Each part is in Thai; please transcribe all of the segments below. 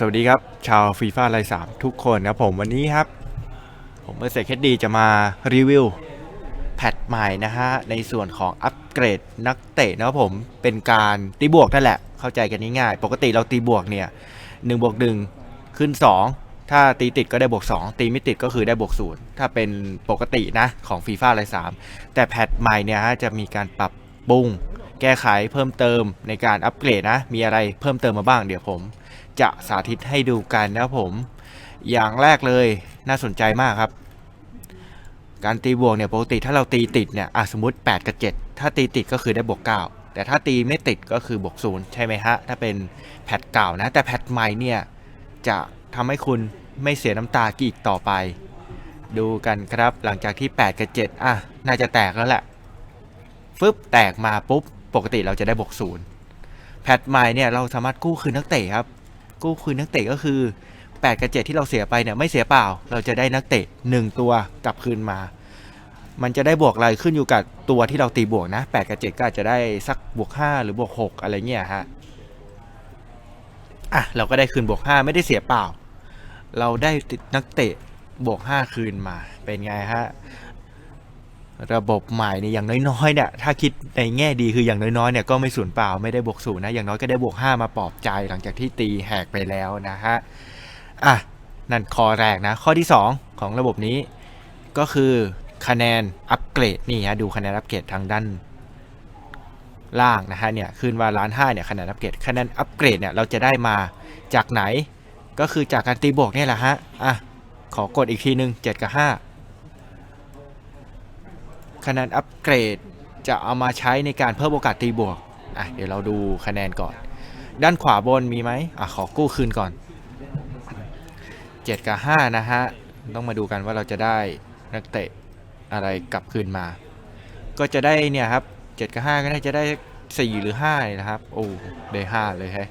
สวัสดีครับ ชาวฟีฟ่าไลสามทุกคนครับผมวันนี้ครับ ผมเอร์เซคดีจะมารีวิวแพทใหม่นะฮะ ในส่วนของอัปเกรดนักเตะนะครับผมเป็นการตีบวกนั่นแหละ เข้าใจกันง่ายๆปกติเราตีบวกเนี่ย1บวก1ขึ้น 2 ถ้าตีติดก็ได้บวก 2 ตีไม่ติดก็คือได้บวก0ถ้าเป็นปกตินะของฟีฟ่าไลสามแต่แพทใหม่เนี่ยฮะจะมีการปรับปรุงแก้ไขเพิ่มเติมในการอัปเกรดนะ มีอะไรเพิ่มเติมมาบ้างเดี๋ยวผม จะสาธิตให้ดูกันนะครับผม อย่างแรกเลยน่าสนใจมากครับ การตีบวกเนี่ยปกติถ้าเราตีติดเนี่ยสมมติ 8 กับ 7 ถ้าตีติดก็คือได้บวก 9 แต่ถ้าตีไม่ติดก็คือบวก0ใช่ไหมฮะ ถ้าเป็นแพทเก่านะ แต่แพทใหม่เนี่ยจะทำให้คุณไม่เสียน้ำตากีกต่อไป ดูกันครับหลังจากที่ 8 กับ 7 อะ น่าจะแตกแล้วแหละฟึบแตกมาปุ๊บ ปกติเราจะได้บวก0แพทใหม่เนี่ยเราสามารถกู้คืนนักเตะครับ กู้คืนนักเตะก็คือ 8 กับ 7 ที่เราเสียไปเนี่ยไม่เสียเปล่า เราจะได้นักเตะ 1 ตัวกลับคืนมา มันจะได้บวกอะไรขึ้นอยู่กับตัวที่เราตีบวกนะ 8 กับ 7 ก็อาจจะได้สักบวก 5 หรือบวก 6 อะไรเงี้ยฮะอะเราก็ได้คืนบวก 5 ไม่ได้เสียเปล่า เราได้นักเตะบวก 5 คืนมาเป็นไงฮะ ระบบใหม่เนี่ยอย่างน้อยๆเนี่ยถ้าคิดในแง่ดีคืออย่างน้อยๆเนี่ยก็ไม่สูญเปล่าไม่ได้บวกศูนย์นะอย่างน้อยก็ได้บวก5มาปลอบใจหลังจากที่ตีแหกไปแล้วนะฮะอะนั่นข้อแรกนะ ข้อที่ 2 ของระบบนี้ ก็คือคะแนนอัปเกรดนี่ฮะดูคะแนนอัปเกรดทางด้านล่างนะฮะเนี่ยขึ้นว่าล้านห้าเนี่ยคะแนนอัปเกรดคะแนนอัปเกรดเนี่ยเราจะได้มาจากไหน ก็คือจากการตีบวกนี่แหละฮะอะขอกดอีกทีนึง 7 กับ 5 คะแนนอัปเกรดจะเอามาใช้ในการเพิ่มโอกาสตีบวก อะ เดี๋ยวเราดูคะแนนก่อน ด้านขวาบนมีไหมอะ ขอกู้คืนก่อน 7 กับ 5 นะฮะ ต้องมาดูกันว่าเราจะได้นักเตะอะไรกลับคืนมา ก็จะได้เนี่ยครับ 7 กับ 5 ก็น่าจะได้ 4 หรือ 5 นะครับ โอ้ ได้ 5 เลยแฮะ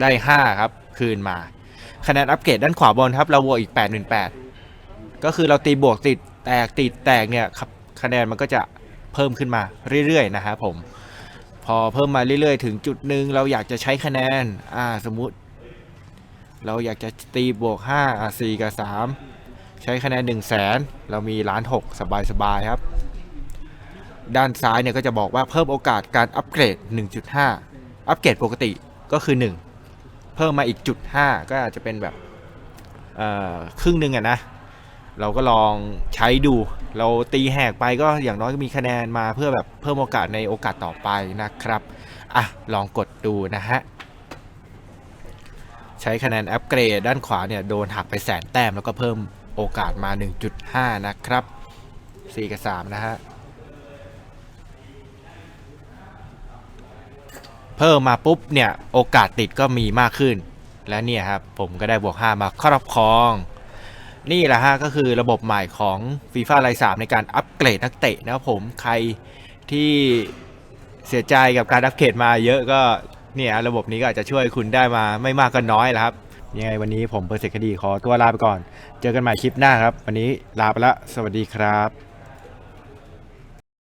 ได้ 5 ครับ คืนมา คะแนนอัปเกรดด้านขวาบนครับ เราบวกอีก818ก็คือเราตีบวกติดแตกติดแตกเนี่ยครับ คะแนนมันก็จะเพิ่มขึ้นมาเรื่อยๆนะครับผมพอเพิ่มมาเรื่อยๆ ถึงจุดหนึ่งเราอยากจะใช้คะแนนอ่าสมมุติ เราอยากจะตีบวก5อะ4กับ 3 ใช้คะแนน 1 0 0 0 0แสนเรามีล้านหกสบายๆครับ ด้านซ้ายเนี่ยก็จะบอกว่าเพิ่มโอกาสการอัปเกรด 1.5 อัปเกรดปกติก็คือ 1 เพิ่มมาอีกจุด5ก็อาจจะเป็นแบบครึ่งหนึ่งอะนะ เราก็ลองใช้ดู เราตีแหกไปก็อย่างน้อยก็มีคะแนนมาเพื่อแบบเพิ่มโอกาสในโอกาสต่อไปนะครับ อะ ลองกดดูนะฮะ ใช้คะแนนอัปเกรดด้านขวาเนี่ยโดนหักไปแสนแต้มแล้วก็เพิ่มโอกาสมา 1.5 นะครับ 4 กับ 3 นะฮะ เพิ่มมาปุ๊บเนี่ย โอกาสติดก็มีมากขึ้น และเนี่ยครับ ผมก็ได้บวก 5 มาครอบครอง นี่แหละฮะก็คือระบบใหม่ของ FIFA ไล3ในการอัปเกรดนักเตะนะครับผมใครที่เสียใจกับการอัปเกรดมาเยอะก็เนี่ยระบบนี้ก็อาจจะช่วยคุณได้มาไม่มากก็น้อยแหละครับยังไงวันนี้ผมเปอร์เซคดีขอตัวลาไปก่อน เจอกันใหม่คลิปหน้าครับ วันนี้ลาไปละสวัสดีครับ